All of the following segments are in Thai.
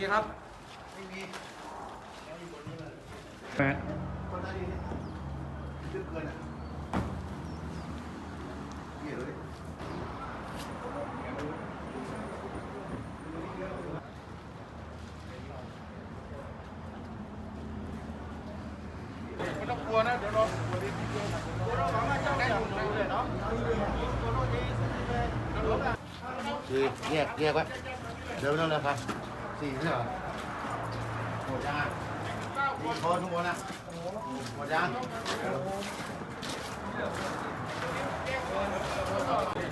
มีครับ ไม่มีแปดคนนั้นดีเนี่ยเยอะเกินอะเหี้ยเลยไม่ต้องกลัวนะเดี๋ยวราตัวนี้ที่เยอะนะเราหวังว่าเจ้าได้อยู่เลยเนาะคือแยกแยกไว้เดี๋ยวนั่นแหละครับ สี่ใช่เหรอหมดยังอะมีคนทุกคนอะหมดยัง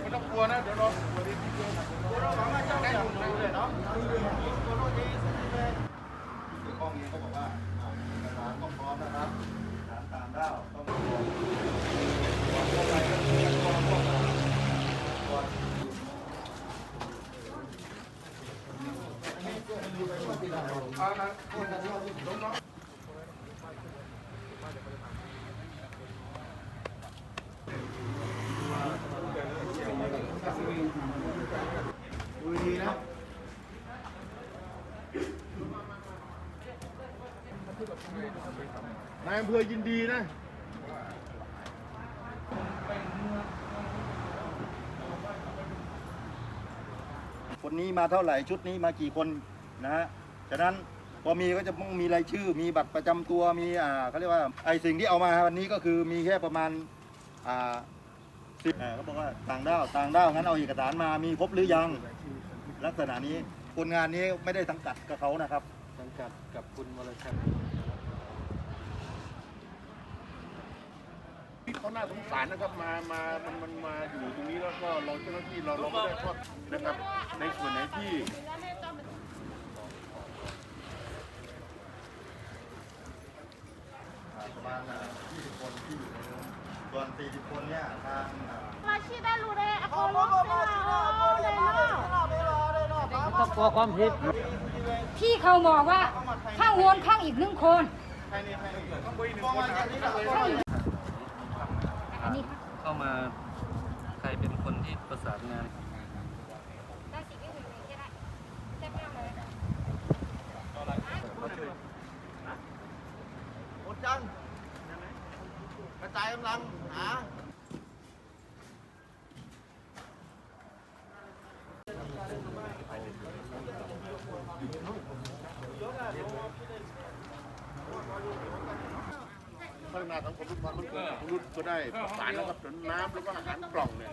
ไม่ต้องกลัวนะเดี๋ยวราตัวนี้ที่เยอะนะเราหวังว่าเจ้าได้อยู่เลยเนาะเดี๋ยวกล้องนี้เขาบอกว่าอ่าเอกสารต้องพร้อมนะครับเอกสารตามด้าวต้องพร้อมก่อนเข้าไปก็คือก่อนเข้าไปก่อน ดูดีนะนายอำเภอยินดีนะคนนี้มาเท่าไหร่ชุดนี้มากี่คนนะฮะ ฉะนั้นพอมีก็จะต้องมีรายชื่อ มีบัตรประจำตัวมีอ่าเขาเรียกว่าไอสิ่งที่เอามาวันนี้ก็คือมีแค่ประมาณอ่าสิบอ่าเขาบอกว่าต่างด้าวต่างด้าวงั้นเอาเอกสารมามีครบหรือยัง ลักษณะนี้คนงานนี้ไม่ได้สังกัดกับเขานะครับ สังกัดกับคุณวรชัยเขาน่าสงสารนะครับมา มา มัน มันมาอยู่ตรงนี้แล้วก็เราเจ้าหน้าที่เราเราไม่ได้ทอดนะครับ ในส่วนไหนที่ ประมาณอ่า20 คนที่อยู่ในนู้น ส่วน40คนเนี่ยทางอ่า Masih aku mau mau ต้องกลัวความผิดพี่เขาบอกว่าข้างโวนข้างอีกหนึ่งคนใครนี่ใครนี่ต้องคุยหนึ่งคนนะครับข้างอีกอันนี้เข้ามาใครเป็นคนที่ประสานงาน ได้สิไม่ถึงนี้ก็ได้แซ่บมากเลย หมดจัง กระจายกำลังหาพัฒนาสังคมทุกความมันคงของมนุษย์ก็ได้ประสานแล้วก็น้ำแล้วก็อาหารกล่องเนี่ย